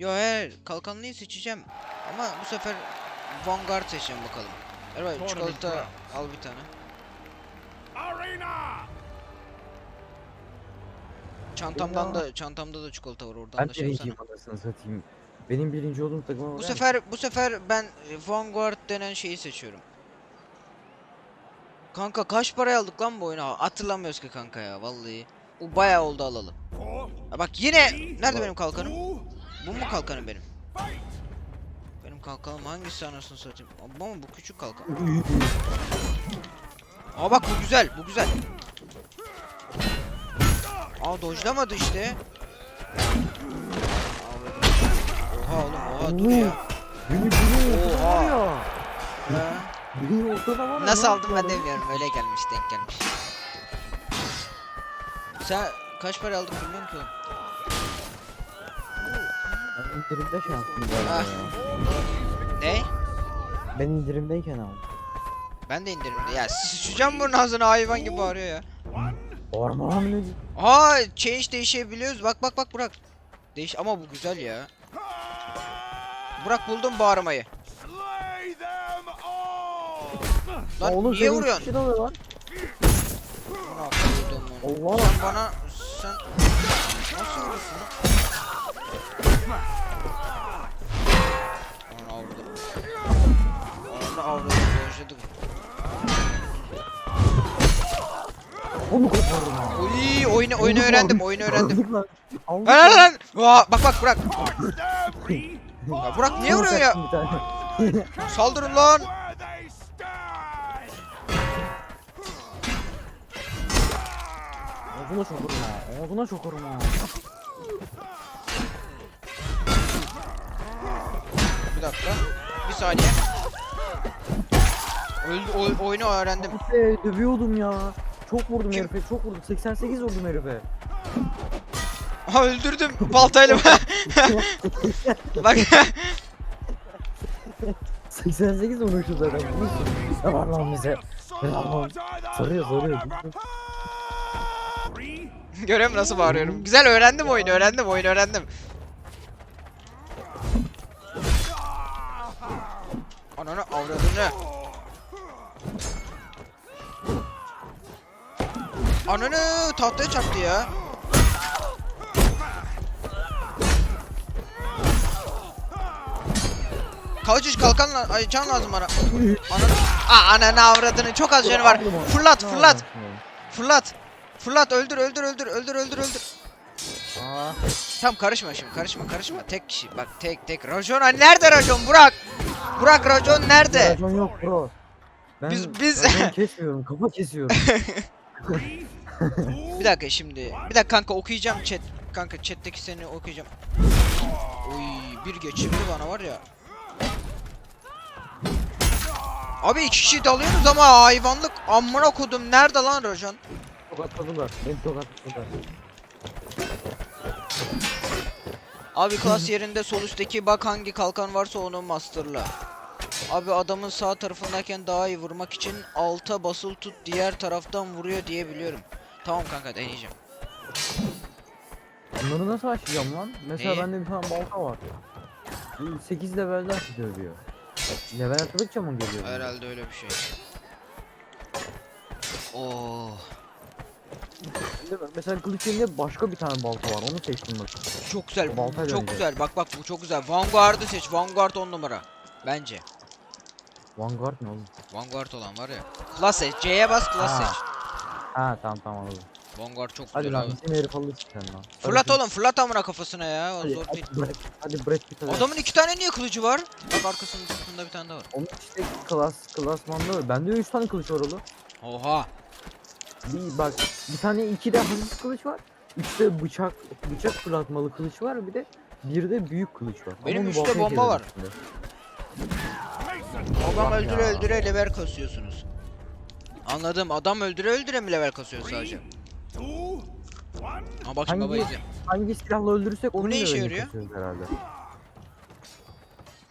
Yo hayır kalkanlıyı seçeceğim. Ama bu sefer Vanguard seçeceğim bakalım. Evet çikolata al bir tane. Çantamdan da çantamda da çikolata var oradan Ben da şey yapsana. satayım. Benim birinci olduğum takıma Bu sefer bu sefer ben Vanguard denen şeyi seçiyorum. Kanka kaç paraya aldık lan bu oyunu? Hatırlamıyoruz ki kanka ya vallahi. Bu bayağı oldu alalı. Ha bak yine nerede benim kalkanım? Bu mu kalkanım benim? Benim kalkanım hangisi anasını satayım? Ama bu küçük kalkan. Aa bak bu güzel, bu güzel. Aa dojlamadı işte. Oha oğlum, oha dur ya. Beni ortada Oha. Beni ortada var. Nasıl aldım ben de bilmiyorum. Öyle gelmiş, denk gelmiş. Sen kaç para aldın bilmiyorum ki oğlum. İndirimde şey yaptım Ah. galiba ya. Ne? Ben indirimdeyken aldım. Ben de indirimde. Ya sıçacağım bunun ağzına hayvan gibi bağırıyor ya. Orman ne? Aa change değişebiliyoruz. Bak bak bak Burak. Değiş ama bu güzel ya. Burak buldum bağırmayı. Lan Oğlum niye senin vuruyorsun? kişi de oluyor lan. Allah. Sen bana sen nasıl vurursun? Onu kopardım ha. Uy oyunu oyunu öğrendim. Oyunu öğrendim. Aldık lan. Aldık Lan lan. Aa, bak bak Burak. Ya Burak niye vuruyor ya? Bir tane. Saldırın lan. Ağzına sokarım ha. Ağzına sokarım ha. Bir dakika. Bir saniye. Öldü, oy- oyunu öğrendim. Be dövüyordum ya. Çok vurdum herife çok vurdum. 88 vurdum herife. Aha öldürdüm baltayla. Bak 88 vurmuşuz zaten. Ne var lan bize? Lan Soruyor soruyor. görüyorum nasıl bağırıyorum. Güzel öğrendim oyunu öğrendim oyunu öğrendim. Ananı avradını. Ananı tahtaya çarptı ya. Kavuç kalkan la- ay can lazım bana. Ananı, Aa, ananı avradını çok az canı var. Fırlat fırlat fırlat. Fırlat öldür öldür öldür öldür öldür öldür. Aa, Tamam karışma şimdi karışma karışma tek kişi bak tek tek Rajon hani nerede Rajon Burak Burak Rajon nerede Racon yok bro. Ben Biz- biz- racon kesmiyorum, kafa kesiyorum. Bir dakika şimdi. Bir dakika kanka okuyacağım chat. Kanka chatteki seni okuyacağım. Oy bir geçirdi bana var ya. Abi iki kişi dalıyorsunuz ama hayvanlık amına kodum. Nerede lan Rajon Tokatladılar, beni tokatladılar. Abi klas yerinde sol üstteki bak hangi kalkan varsa onu masterla. Abi adamın sağ tarafındayken daha iyi vurmak için alta basılı tut diğer taraftan vuruyor diye biliyorum. Tamam kanka deneyeceğim. Bunları nasıl açacağım lan? Mesela Neyi? bende bir tane balta var. 8 levelden dövüyor. Level atladıkça mı geliyor? Herhalde öyle bir şey. Oo. Mesela kılıç yerine başka bir tane balta var. Onu seçtim bak. Çok güzel. Baltayla çok oynayacak. güzel. Bak bak bu çok güzel. Vanguard'ı seç. Vanguard 10 numara. Bence. Vanguard ne oğlum? Vanguard olan var ya. Class seç. C'ye bas class Ha. seç. Ha tamam tamam anladım. Vanguard çok Hadi güzel lan abi. bizim herif alırsın sen lan. Fırlat Hadi, oğlum fırlat amına kafasına ya. O Hadi, zor değil. hadi. Hadi bırak bir tane. Adamın iki tane niye kılıcı var? Bak arkasının üstünde bir tane daha var. Onun işte klas, klasmanda var. Bende 3 tane kılıç var oğlum. Oha. Bir bak bir tane iki de hafif kılıç var. Üçte bıçak bıçak fırlatmalı kılıç var bir de bir de büyük kılıç var. Ama Benim onu üçte baltaya bomba çevirdim var. şimdi. Adam Bak öldüre öldüre level kasıyorsunuz. Anladım. Adam öldüre öldüre mi level kasıyor sadece? Ha bak şimdi baba Hangi- izle. Hangi silahla öldürürsek onun ne işe yarıyor? herhalde.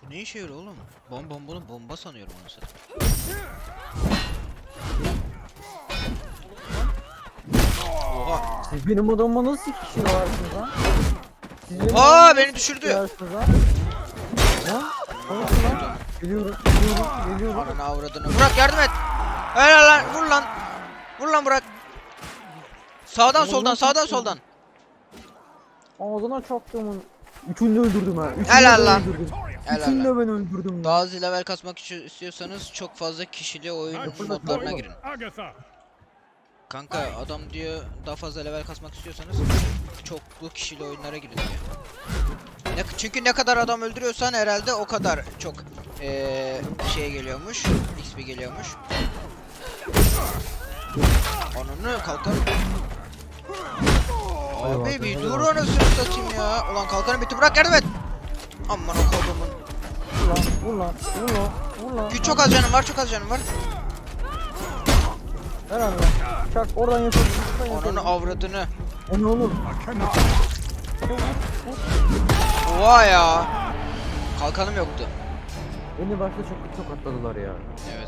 Bu ne işe yarıyor oğlum? Bom bom bunu bomba sanıyorum onu satayım. Oha. Siz benim adamıma nasıl iki kişi varsınız lan? Siz beni Aa, beni düşürdü. lan? Konuşun lan. Geliyorum, geliyorum, geliyorum. Ananı avradını. Burak yardım et. Helal lan vur lan. Vur lan Burak. Sağdan Oğlum, soldan sağdan yapıyorsun? soldan. Ağzına çaktım. Üçünü de öldürdüm ha. Üçünü Helal de lan. öldürdüm. Helal Üçünü lan. de ben öldürdüm. Daha az level kasmak için istiyorsanız çok fazla kişili oyun Yapılır, modlarına girin. Agatha. Kanka adam diyor daha fazla level kasmak istiyorsanız çoklu kişili oyunlara girin diyor. Ne, çünkü ne kadar adam öldürüyorsan herhalde o kadar çok eee şey geliyormuş. XP geliyormuş. Ananı kalkan. Abi bir dur anasını satayım ya. Ulan kalkanı bitti bırak yardım et. Aman o kodumun. Vur lan, vur lan, vur lan, vur lan. Güç çok az canım var çok az canım var. Helal lan. Çak oradan yapalım. Ananı avradını. O ne oğlum? Oha ya. Kalkanım yoktu. Beni başta çok çok atladılar ya. Evet.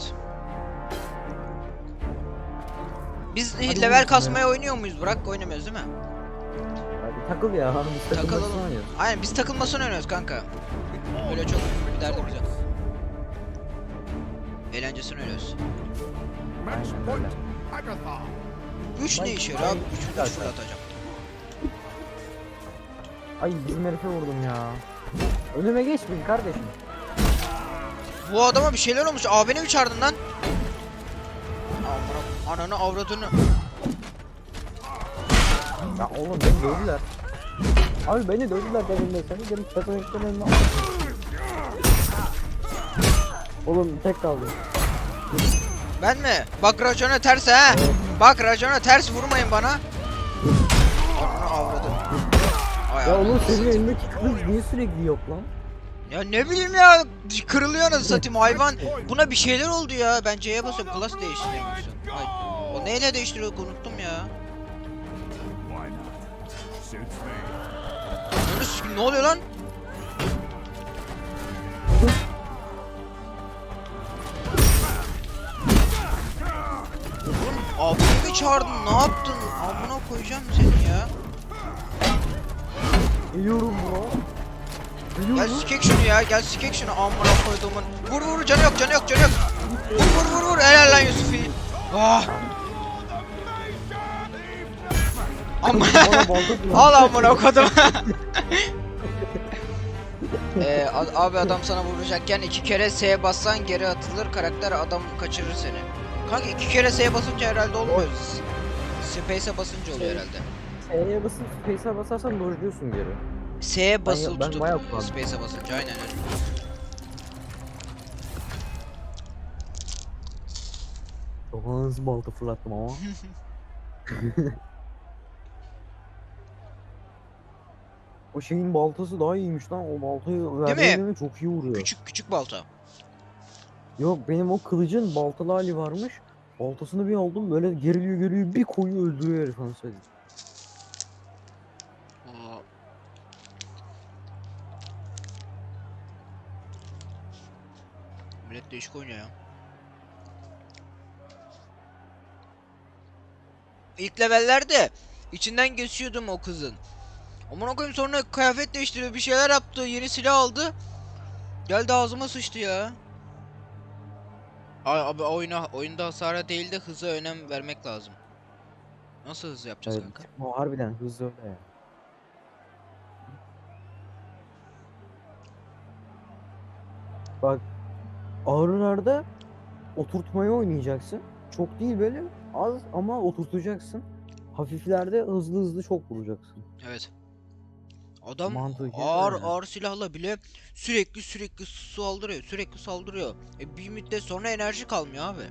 Biz Hadi level kasmaya oynuyor muyuz? Bırak oynamıyoruz değil mi? Hadi takıl ya. Biz takılmasını Takılalım. oynuyoruz. Aynen biz takılmasını oynuyoruz kanka. Öyle çok bir derdimiz yok. Eğlencesini oynuyoruz. Match Aynen point. öyle. Agatha. Güç ne işe yarıyor abi? Güç, güç fırlatacağım. Ay bizim herife vurdum ya. Önüme geçmeyin kardeşim. Bu adama bir şeyler olmuş. Abini mi çağırdın lan? Ananı avradını. Ya oğlum beni dövdüler. Abi beni dövdüler dedim de seni gelip önüne al. Oğlum tek kaldı. Ben mi? Bak racona ters ha. Bak racona ters vurmayın bana. Ananı avradını. Ay Ya oğlum senin elindeki kılıç niye sürekli yok lan? Ya ne bileyim ya kırılıyor anasını satayım hayvan. Buna bir şeyler oldu ya. Ben C'ye basıyorum class değiştiremiyorsun. Ay, o neyle değiştiriyor unuttum ya. Ananı ne oluyor lan? Oğlum abini mi çağırdın? Ne yaptın? Amına koyacağım seni ya. Geliyorum bro. Gel sikek şunu ya. Gel sikek şunu amına koyduğumun. Vur vur canı yok canı yok canı yok. Vur vur vur vur. Helal lan Yusufi. Ah. Kullan. Al amına kodum. Ee, abi adam sana vuracakken iki kere S bassan geri atılır karakter adam kaçırır seni. Kanka iki kere S basınca herhalde olmuyor. Space'e basınca oluyor herhalde. E'ye basıp space'e basarsan dojluyorsun geri. S'ye basılı tutup. Space'e basınca aynen öyle. Çok hızlı balta fırlattım ama. o şeyin baltası daha iyiymiş lan. O baltayı mi? verdiğinde çok iyi vuruyor. Küçük küçük balta. Yok benim o kılıcın baltalı hali varmış. Baltasını bir aldım böyle geriliyor geriliyor bir koyu öldürüyor herif anasını. Millet değişik oynuyor ya. İlk levellerde içinden geçiyordum o kızın. Aman koyayım sonra kıyafet değiştiriyor bir şeyler yaptı yeni silah aldı. Geldi ağzıma sıçtı ya. Ay abi oyuna oyunda hasara değil de hıza önem vermek lazım. Nasıl hız yapacağız Evet, kanka? o harbiden hızlı öyle ya. Bak ağrılarda oturtmayı oynayacaksın. Çok değil böyle az ama oturtacaksın. Hafiflerde hızlı hızlı çok vuracaksın. Evet. Adam Mantıken ağır öyle. ağır silahla bile sürekli sürekli saldırıyor, sürekli saldırıyor. E bir müddet sonra enerji kalmıyor abi.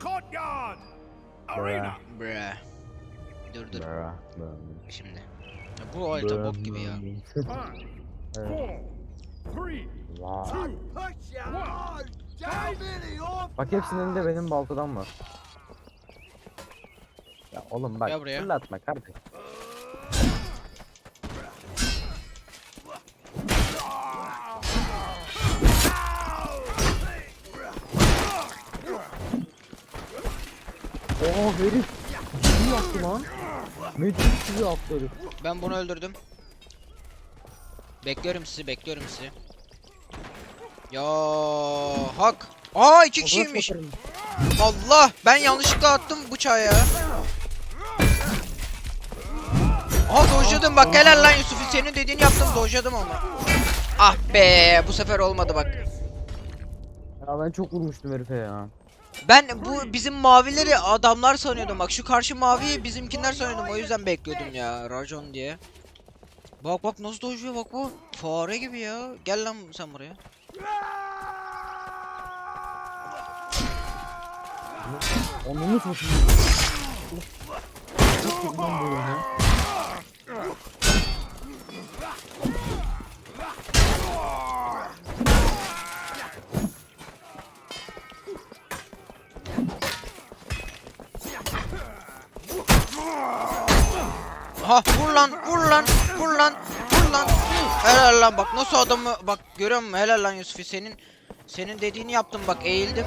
Courtyard. Arena. Bre. Dur dur bra. şimdi. Ya bu harita bok gibi ya. Evet. Four, three, Vay. two, one. Bak hepsinin elinde benim baltadan var. Ya oğlum bak Gel buraya. fırlatma kardeşim. Oha Aa herif ciddi yaptı lan. Matrix gibi atladı. Ben bunu öldürdüm. Bekliyorum sizi, bekliyorum sizi. Ya hak. Aa iki kişiymiş. Allah ben yanlışlıkla attım bıçağı ya. Aha dojladım bak helal lan Yusuf senin dediğini yaptım dojladım onu. Ah be bu sefer olmadı bak. Ya ben çok vurmuştum herife ya. Ben bu bizim mavileri adamlar sanıyordum bak şu karşı maviyi bizimkiler sanıyordum o yüzden bekliyordum ya racon diye. Bak bak nasıl dojluyor bak bu. Fare gibi ya. Gel lan sen buraya. Onu mu lan bak nasıl adamı bak görüyor musun helal lan Yusuf senin senin dediğini yaptım bak eğildim.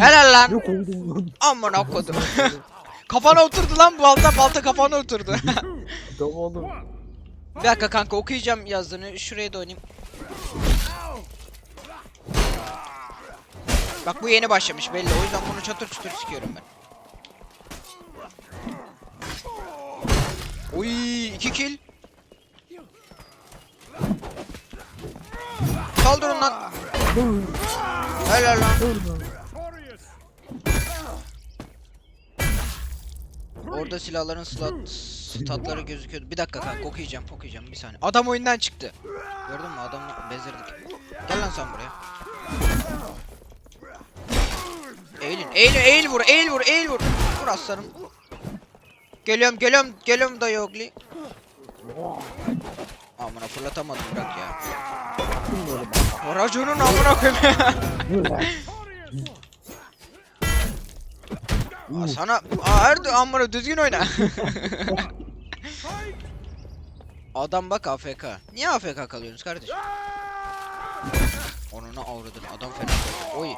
Helal lan. Yok oldum lan. Amına kodum. kafana oturdu lan balta balta kafana oturdu. Tamam oğlum. Bir dakika kanka okuyacağım yazdığını şuraya da oynayayım. Bak bu yeni başlamış belli o yüzden bunu çatır çutur sikiyorum ben. Oy iki kill. Kaldırın lan. Helal lan. Orada silahların slat statları gözüküyordu. Bir dakika kanka okuyacağım okuyacağım bir saniye. Adam oyundan çıktı. Gördün mü adamı bezirdik. Gel lan sen buraya. Eğilin eğil eğil vur eğil vur eğil vur. Vur aslanım. Geliyorum geliyorum geliyorum dayı oğlu. Amına fırlatamadım bırak ya. O raconun amına koyayım. Aa, sana Aa, her amına düzgün oyna. Adam bak AFK. Niye AFK kalıyorsunuz kardeşim? Onuna avradın adam fena. Oy.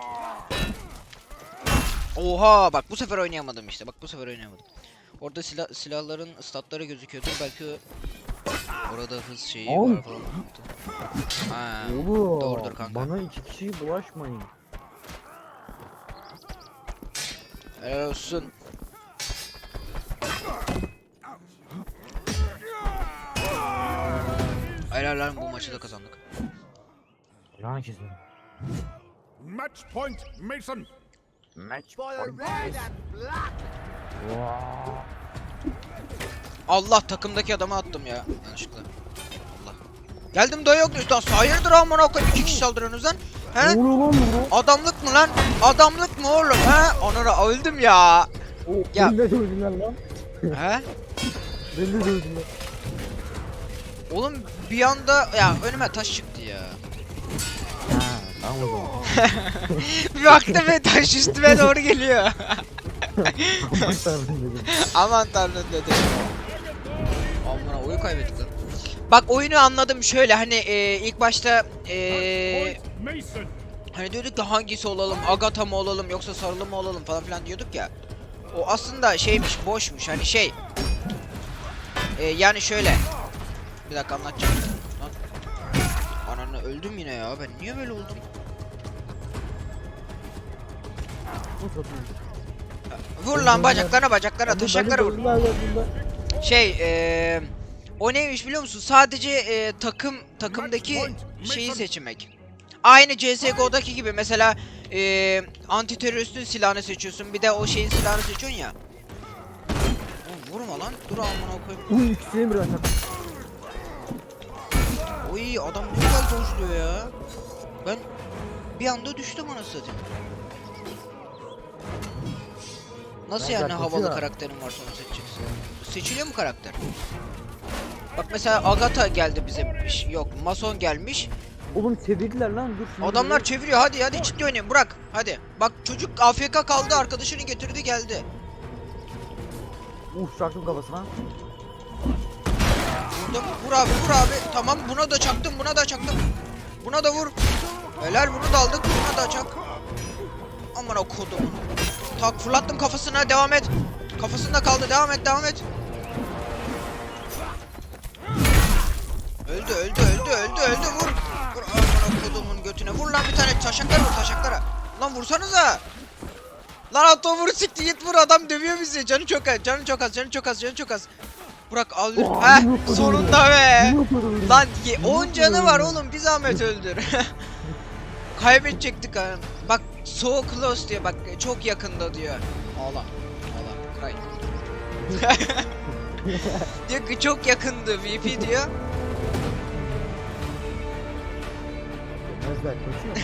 Oha bak bu sefer oynayamadım işte. Bak bu sefer oynayamadım. Orada silah silahların statları gözüküyordur. Belki orada hız şeyi Oğlum. var falan. Ha. Oğlum. Doğrudur kanka. Bana iki kişi bulaşmayın. Helal olsun. Helal lan bu maçı da kazandık. Lan kesin. Match point, Mason. Match point. Wow. Allah takımdaki adamı attım ya yanlışlıkla. Allah. Geldim dayı yok lan hayırdır amına koyayım iki kişi saldırıyorsunuz lan. Ne He? oluyor lan bu? Adamlık mı lan? Adamlık mı oğlum he? Onlara öldüm ya. O, Ya. Beni de dövdüler lan. He? Beni de dövdüler. Oğlum bir anda ya önüme taş çıktı ya. Bir baktım ve taş üstüme doğru geliyor. Aman tanrım dedim. Aman tanrım dedi. Oyu kaybettik lan. Bak oyunu anladım şöyle hani e, ilk başta e, hani diyorduk ki hangisi olalım Agatha mı olalım yoksa sarılı mı olalım falan filan diyorduk ya. O aslında şeymiş boşmuş hani şey. E, yani şöyle. Bir dakika anlatacağım. Lan. Ananı öldüm yine ya ben niye böyle oldum? Vur lan bacaklarına bacaklarına taşaklara vur. Şey eee o neymiş biliyor musun? Sadece eee, takım takımdaki şeyi seçmek. Aynı CS:GO'daki gibi mesela eee anti teröristin silahını seçiyorsun. Bir de o şeyin silahını seçiyorsun ya. Oğlum vurma lan. Dur amına koyayım. Uy ikisini bir atak. Oy adam ne güzel dojluyor ya. Ben bir anda düştüm anasını satayım. Nasıl Ben yani havalı ya. karakterin var sonra seçeceksin? Seçiliyor mu karakter? Bak mesela Agatha geldi bize. Ş- Yok Mason gelmiş. Oğlum çevirdiler lan dur. şimdi Adamlar çeviriyor hadi hadi ciddi oynayın bırak hadi. Bak çocuk AFK kaldı arkadaşını getirdi geldi. Uf çaktım kafasına. Vurdum vur abi vur abi. Tamam buna da çaktım buna da çaktım. Buna da vur. Helal bunu da aldık buna da çak. Aman o kodumun. Tak fırlattım kafasına devam et. Kafasında kaldı devam et devam et. Öldü öldü öldü öldü öldü vur. Vur amına kodumun götüne. Vur lan bir tane taşaklara vur taşaklara. Lan vursanıza. Lan atla vur siktir git vur adam dövüyor bizi. Canı çok az canı çok az canı çok az canı çok az. Burak al. Heh sonunda be. Lan ye- 10 Yumruk canı var oğlum bir zahmet öldür. Kaybedecektik ha. Bak so close diyor bak çok yakında diyor. Ağla. Ağla. Cry. diyor ki çok yakındı VP diyor. Gözler koşuyor.